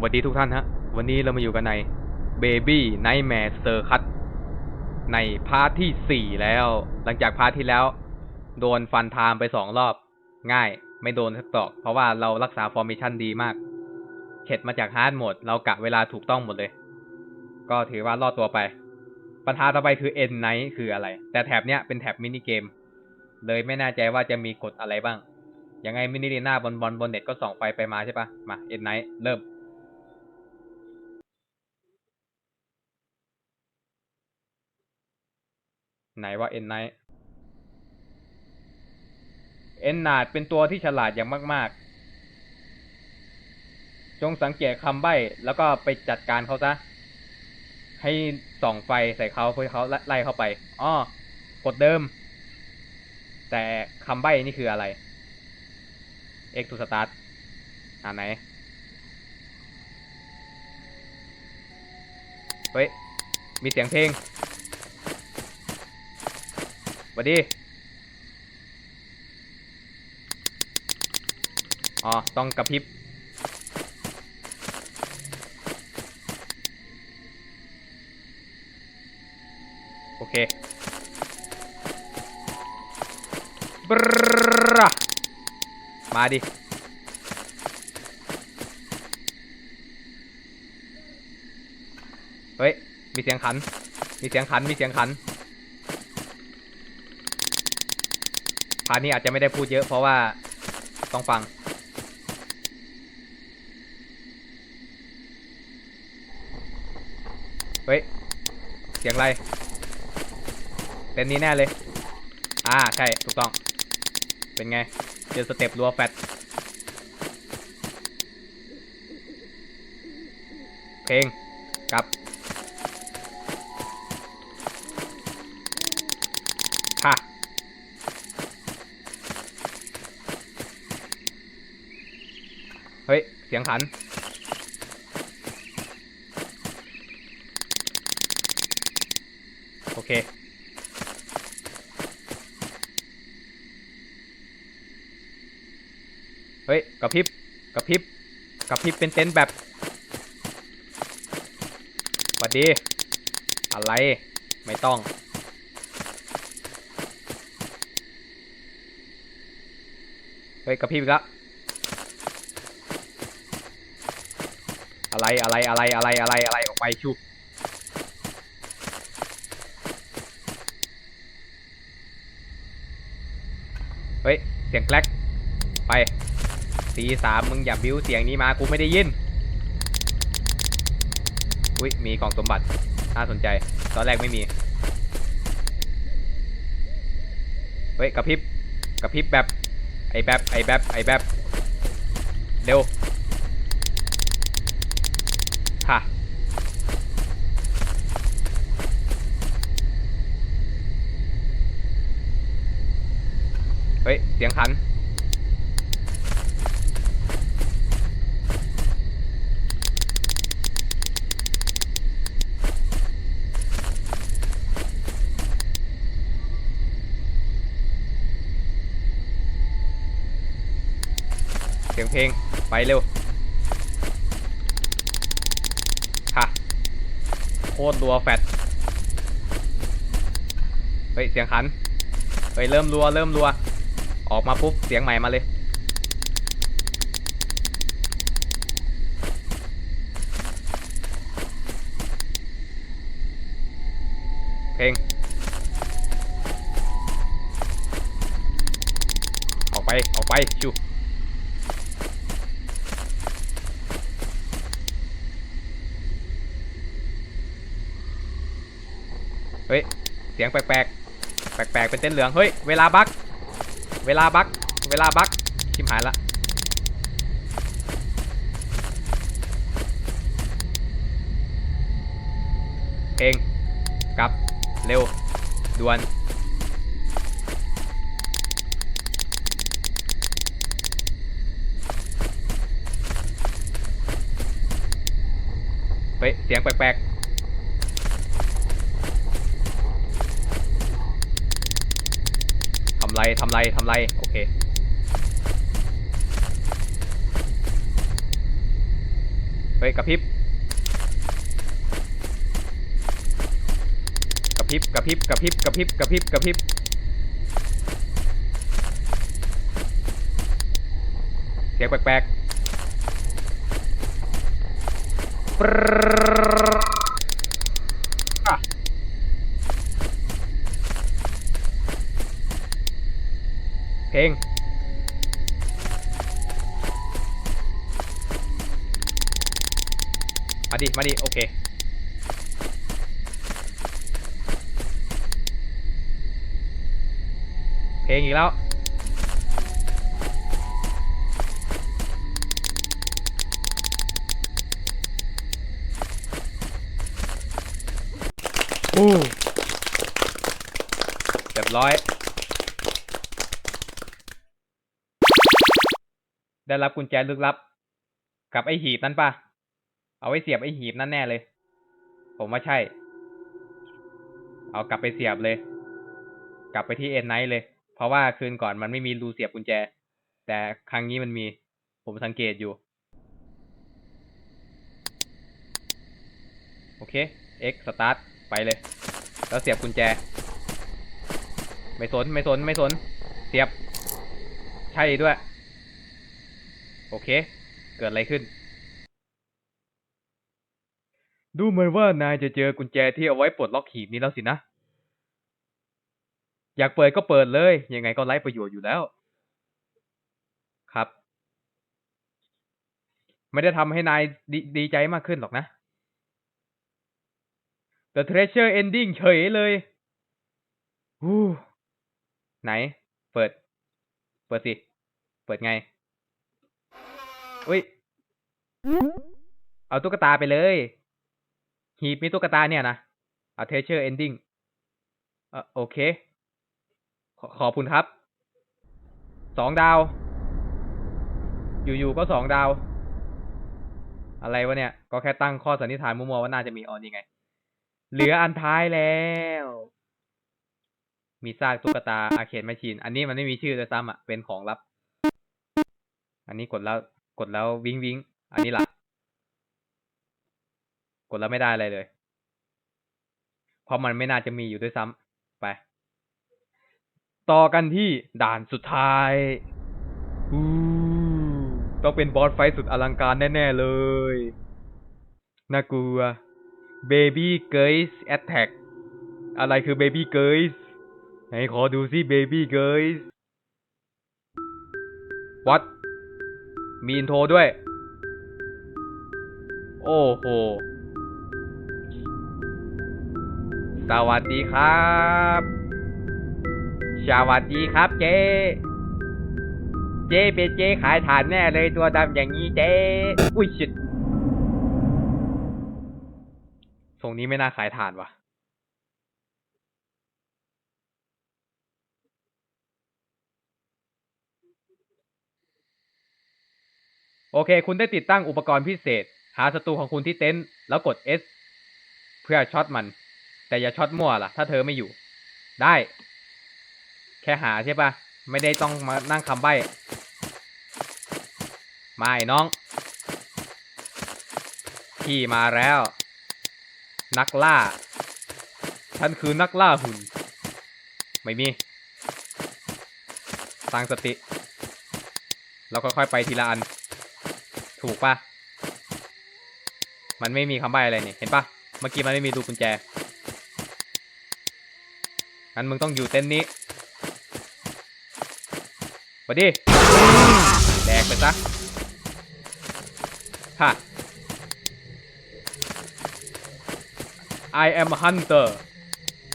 สวัสดีทุกท่านฮะ วันนี้เรามาอยู่กันใน Baby Nightmare Circus ในพาร์ทที่ 4 แล้ว หลังจากพาร์ทที่แล้ว โดนฟันไทามไปสองรอบ ง่ายไม่โดนสักตอก เพราะว่าเรารักษาฟอร์เมชันดีมาก เข็ดมาจากฮาร์ดโหมด เรากะเวลาถูกต้องหมดเลย ก็ถือว่ารอดตัวไป ปัญหาต่อไปคือ End Night คืออะไร แต่แท็บเนี้ยเป็นแท็บมินิเกม เลยไม่แน่ใจว่าจะมีกฎอะไรบ้างยังไงมินิเรน่าบอลบอลบนเน็ตก็ส่องไฟไปมาใช่ปะมา End Night เริ่ม ไหนว่าเอ็นไนเอ็นนาดเป็นตัวที่ฉลาดอย่างมากๆ จงสังเกตคำใบ้แล้วก็ไปจัดการเขาซะ ให้ส่องไฟใส่เขาเพื่อเขาไล่เข้าไปอ้อกดเดิม แต่คำใบ้นี่คืออะไร X to start อ่าไหน เฮ้ย มีเสียงเพลง วัสดี อ๋อ ต้องกระพริบ โอเคบรมาดิเฮ้ย มีเสียงขัน มีเสียงขัน มีเสียงขัน พาร์ทนี้อาจจะไม่ได้พูดเยอะเพราะว่าต้องฟัง เฮ้ย เสียงอะไรเต้นนี้แน่เลย อ่า ใช่ ถูกต้อง เป็นไง เจอสเต็ปรัวแฟตเพลง กลับค่ะ เฮ้ย เสียงขัน โอเค เฮ้ยกระพริบกระพริบกระพริบเป็นเต็นท์แบบสวัสดี อะไร ไม่ต้อง เฮ้ยกระพริบอีกแล้ว อะไรอะไรอะไรอะไรอะไรอะไรออกไปชุบเฮ้ย เสียงแกลกไปตีสามมึงอย่าบิ้วเสียงนี้มากูไม่ได้ยินอุ้ยมีกล่องสมบัติน่าสนใจ ตอนแรกไม่มี เฮ้ยกระพริบกระพริบแบบไอ้แบบไอ้แบบไอ้แบบเร็ว ค่ะ เสียงขัน เสียงเพลง ไปเร็ว ค่ะ โคตรรัวแฟดเฮ้ย เสียงขันเฮ้ย เริ่มรัว เริ่มรัว ออกมาปุ๊บ เสียงใหม่มาเลยเพลงออกไป ออกไปชูเฮ้ย เสียงแปลกๆ แปลกๆ เป็นเส้นเหลือง เฮ้ย เวลาบัก เวลาบักเวลาบักชิมหายละเพลงกลับ เร็วด่วนเฮ้ยเสียงแปลกๆ ทำ ไรทำไรทำไรโอเคเฮ้ยกระพริบกระพริบกระพริบกระพริบกระพริบกระพริบกระพริบเสียงแปลกๆปรึ๊ดอะ เพลงมาดิ มาดิ โอเคเพลงอีกแล้วอู้เรียบร้อย ได้รับกุญแจลึกลับ กับไอหีบนั่นปะเอาไว้เสียบไอหีบนั่นแน่เลย ผมว่าใช่ เอากลับไปเสียบเลย กลับไปที่เอ็นไนท์เลย เพราะว่าคืนก่อนมันไม่มีรูเสียบกุญแจ แต่ครั้งนี้มันมี ผมสังเกตอยู่ โอเค X start ไปเลย แล้วเสียบกุญแจ ไม่สน ไม่สน ไม่สน เสียบ ใช่ด้วย โอเค เกิดอะไรขึ้น ดูเหมือนว่านายจะเจอกุญแจที่เอาไว้ปลดล็อกหีบนี้แล้วสินะ อยากเปิดก็เปิดเลย ยังไงก็ไร้ประโยชน์อยู่แล้ว ครับ ไม่ได้ทำให้นายดดีใจมากขึ้นหรอกนะ The Treasure Ending เฉยเลยฮู้ไหน เปิด เปิดสิ เปิดไง อุ้ย เอาตุ๊กตาไปเลย หีบมีตุ๊กตาเนี่ยนะ เอา Treasure Ending เออโอเค ขอขอบคุณครับ สองดาว อยู่ๆก็สองดาว อะไรวะเนี่ย ก็แค่ตั้งข้อสันนิษฐานมั่วๆว่าน่าจะมีออนยังไง เหลืออันท้ายแล้ว มีซากตุ๊กตาอาเคนแมชชีน อันนี้มันไม่มีชื่อเลยซ้ำอะ เป็นของลับ อันนี้กดแล้ว กดแล้ววิ้งวิ้งอันนี้หล่ะกดแล้วไม่ได้อะไรเลย เพราะมันไม่น่าจะมีอยู่ด้วยซ้ำไป ต่อกันที่ด่านสุดท้ายต้องเป็นบอสไฟสุดอลังการแน่ ๆ เลย น่ากลัว Baby Girls Attack อะไรคือ Baby Girls ไหนขอดูซิ Baby Girls What มีอินโทรด้วย โอ้โห สวัสดีครับ สวัสดีครับเจ๊ เจ๊เป็นเจ๊ขายถ่านแน่เลยตัวดำอย่างนี้เจ๊ อุ้ยชิดทรงนี้ไม่น่าขายถ่านวะ โอเค คุณได้ติดตั้งอุปกรณ์พิเศษ หาศัตรูของคุณที่เต็นท์แล้วกด S เพื่อช็อตมัน แต่อย่าช็อตมั่วล่ะ ถ้าเธอไม่อยู่ ได้ แค่หาใช่ปะไม่ได้ต้องมานั่งคำใบ้มาไอ้น้อง พี่มาแล้ว นักล่า ฉันคือนักล่าหุ่น ไม่มี ตั้งสติ แล้วค่อยๆไปทีละอัน ถูกปะมันไม่มีคำใบ้อะไรนี่เห็นปะเมื่อกี้มันไม่มีดูกุญแจงั้นมึงต้องอยู่เต็นท์นี้มาดิแดกไปซะฮะ I am hunter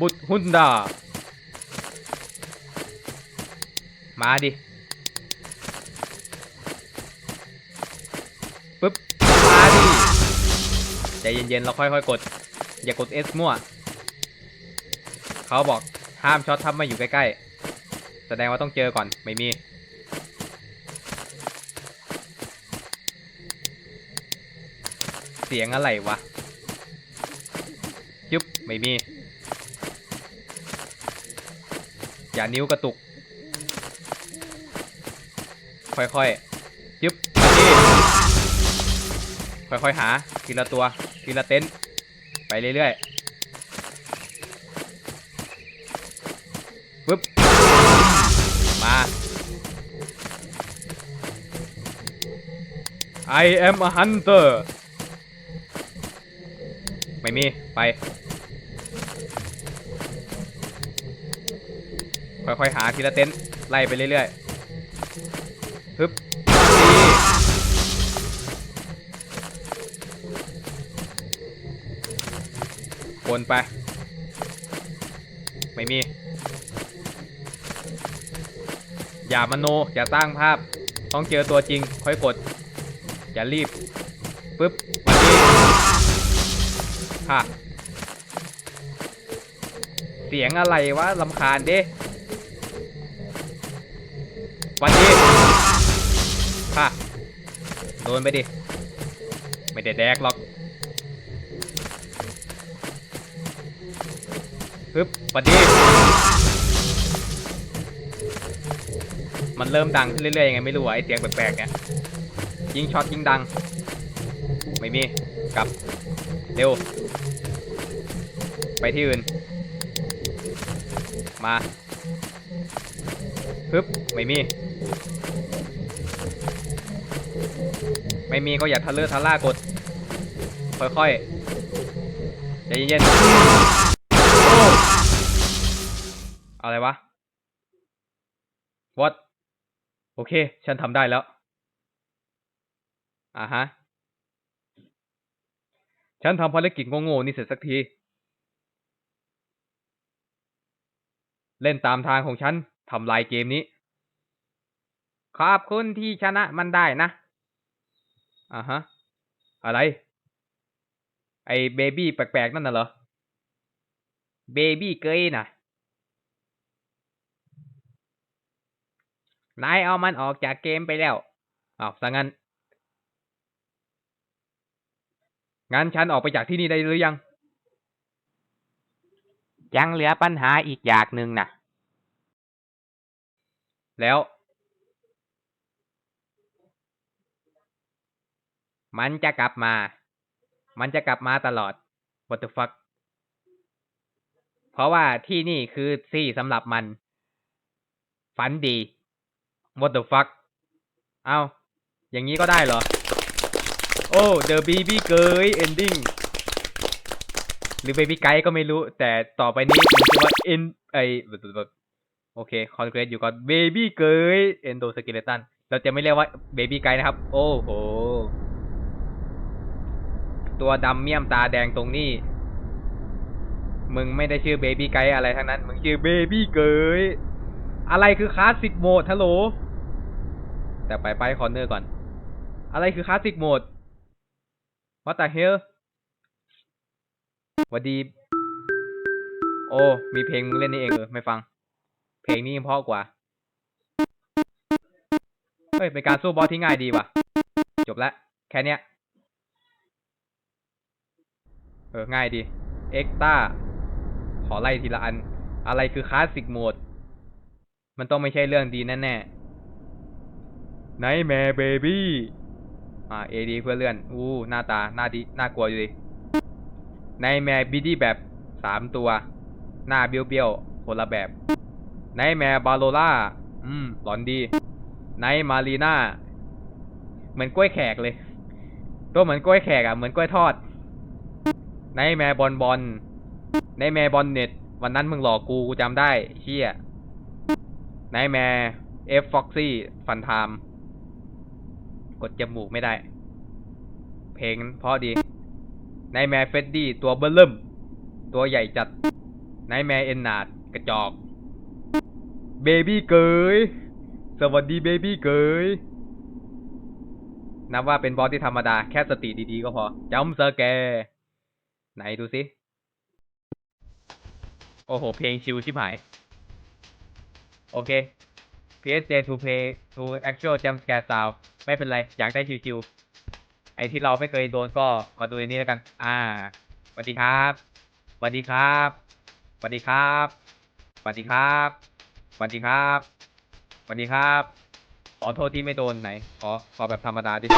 บุตรฮุนดามาดิ ปึ๊บ มาดิ ใจ เย็นๆเราค่อยๆกด อย่ากด S มั่วเขาบอกห้ามช็อตถ้าไม่อยู่ใกล้ๆ แสดงว่าต้องเจอก่อนไม่มี เสียงอะไรวะยึบไม่มี อย่านิ้วกระตุก ค่อยๆยึบนี่ค่อยๆหาทีละตัว ทีละเต็นท์ไปเรื่อยๆปึ๊บ มา I am a hunter ไม่มี ไป ค่อยๆ หาทีละเต็นท์ไล่ไปเรื่อยๆฮึบ วนไป ไม่มี อย่ามโน อย่าสร้งภาพ ต้องเจอตัวจริง ค่อยกด อย่ารีบปึ๊บวันนี้ค่ะเสียงอะไรวะลำคาญด้วันนี้ค่ะ โดนไปดิ ไม่ได้แดกหรอก ปึ๊บวันนี้มันเริ่มดังขึ้นเรื่อยๆยังไงไม่รู้อะไอเสียงแปลกๆเนี่ย ยิงช็อตยิงดัง ไม่มี กลับ เร็ว ไปที่อื่น มาปึ๊บไม่มี ไม่มีก็อย่าทะเลอะทะล่ากด ค่อยๆ ใจเย็นๆ อะไรวะ what โอเค ฉันทำได้แล้ว อ่าฮะ ฉันทำภารกิจโง่ๆนี่เสร็จสักที เล่นตามทางของฉันทำลายเกมนี้ ขอบคุณที่ชนะมันได้นะ อ่าฮะ อะไร ไอเบบี้แปลกๆนั่นน่ะเหรอ เบบี้เกยน่ะ นายเอามันออกจากเกมไปแล้วอ้าวซะงั้น งั้นฉันออกไปจากที่นี่ได้หรือยัง ยังเหลือปัญหาอีกอย่างหนึ่งนะแล้ว มันจะกลับมา มันจะกลับมาตลอด what the fuck เพราะว่าที่นี่คือที่สำหรับมัน ฝันดี what the fuck เอาอย่างนี้ก็ได้เหรอ โอ้ the baby girl ending หรือ baby guy ก็ไม่รู้ แต่ต่อไปนี้มันชื่อว่า end ไอโอเคคอนเกรสอยู่ก่อน baby girl endoskeleton เราจะไม่เรียกว่า baby guy นะครับ โอ้โห ตัวดำเมี่ยมตาแดงตรงนี้ มึงไม่ได้ชื่อ baby guy อะไรทั้งนั้น มึงชื่อ baby girl อะไรคือคลาสสิกโหมดฮัลโหล แต่ไปไปคอนเนอร์ก่อน อะไรคือคลาสสิกโหมด What the hell หวัดดี โอ้ มีเพลงมึงเล่นนี่เองเออไม่ฟัง เพลงนี้เพราะกว่า เฮ้ย เป็นการสู้บอสที่ง่ายดีว่ะ จบแล้วแค่เนี้ย เออ ง่ายดี เอ็กต้า ขอไล่ทีละอัน อะไรคือคลาสสิกโหมด มันต้องไม่ใช่เรื่องดีแน่ๆ ไนแมร์เบบี้อ่าเอดีเพื่อเลื่อนอู้หน้าตาหน้าดีน่ากลัวอยู่ดิไนแมร์บิดี้แบบสามตัว หน้าเบี้ยวเบี้ยวๆคนละแบบไนแมร์บาโลล่าอืมหลอนดีไนมารีน่าเหมือนกล้วยแขกเลย ตัวเหมือนกล้วยแขกอะเหมือนกล้วยทอดไนแมร์บอลบอลไนแมร์บอลเน็ตวันนั้นมึงหลอกกูกูจำได้เชี่ยไนแมร์เอฟฟ็อกซี่ฟันไทม์ กดจมูกไม่ได้ เพลงเพราะดีไนแมร์เฟดดี้ตัวเบิ้ลเริ่ม ตัวใหญ่จัดไนแมร์เอ็นนาดกระจอก เบบี้เกย สวัสดีเบบี้เกย นับว่าเป็นบอสที่ธรรมดา แค่สติดีๆก็พอจำสแกร์ไหนดูสิ โอ้โห เพลงชิวชิบหาย โอเค PSJ to play to actual jump scare sound ไม่เป็นไร อยากได้ชิวๆไอที่เราไม่เคยโดนก็มาดูในนี้แล้วกัน อ่าสวัสดีครับสวัสดีครับสวัสดีครับสวัสดีครับสวัสดีครับสวัสดีครับขอโทษที่ไม่โดนไหน ขอ ขอแบบธรรมดาดิเ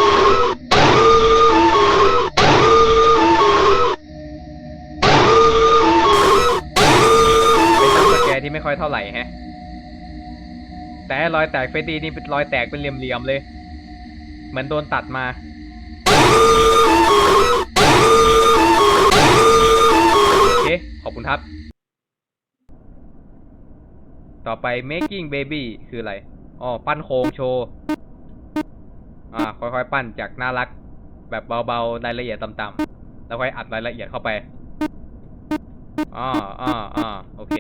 ป็นจัมป์สแกที่ไม่ค่อยเท่าไหร่แฮะ แต่รอยแตกเฟสดีนี่เป็นรอยแตกเป็นเหลี่ยมๆเลย เหมือนโดนตัดมาโอเคขอบคุณครับ ต่อไป making baby คืออะไรอ๋อปั้นโครงโชว์อ่าค่อยๆปั้นจากน่ารัก แบบเบาๆรายละเอียดต่ำๆแล้วค่อยอัดรายละเอียดเข้าไปอ๋ออ๋ออ๋อโอเค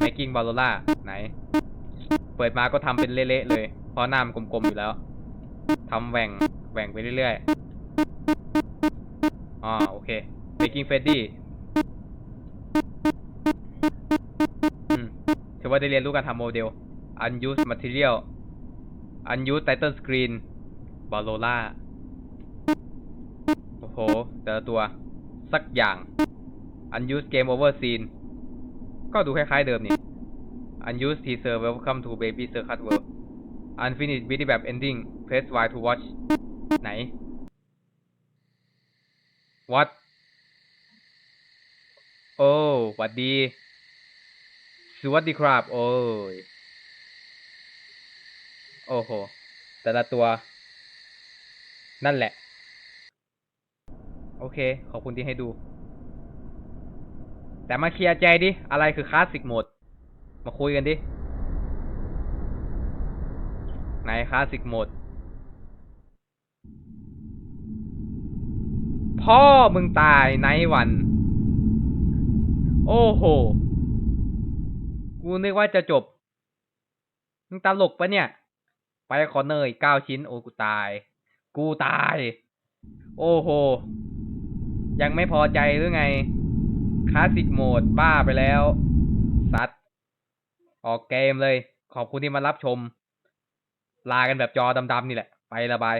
making b a l l o l a ไหน เปิดมาก็ทำเป็นเละๆเลย เพราะหน้ามันกลมๆอยู่แล้วทำแหว่งแหว่งไปเรื่อยๆอ๋อโอเค making Freddy อืมถือว่าได้เรียนรู้การทำโมเดล unused material unused title screen b a l l o l a โอ้โห แต่ละตัว สักอย่าง unused game over scene ก็ดูคล้ายๆเดิมนี่ unused teaser welcome to baby circus world unfinished video map ending press Y to watch ไหน what โอ้หวัดดี สวัสดีครับ โอ้ย โอ้โห แต่ละตัว นั่นแหละ โอเค ขอบคุณที่ให้ดู แต่มาเคลียร์ใจดิ อะไรคือคลาสสิกโหมด มาคุยกันดิไหนคลาสสิกโหมด พ่อมึงตายไนวัน โอ้โห กูนึกว่าจะจบ มึงตลกปะเนี่ย ไปคอเนอร์อีกเก้าชิ้น โอ้กูตาย กูตาย โอ้โห ยังไม่พอใจหรือไง คลาสสิกโหมดบ้าไปแล้วซัด ออกเกมเลย ขอบคุณที่มารับชม ลากันแบบจอดำๆนี่แหละ ไปละบาย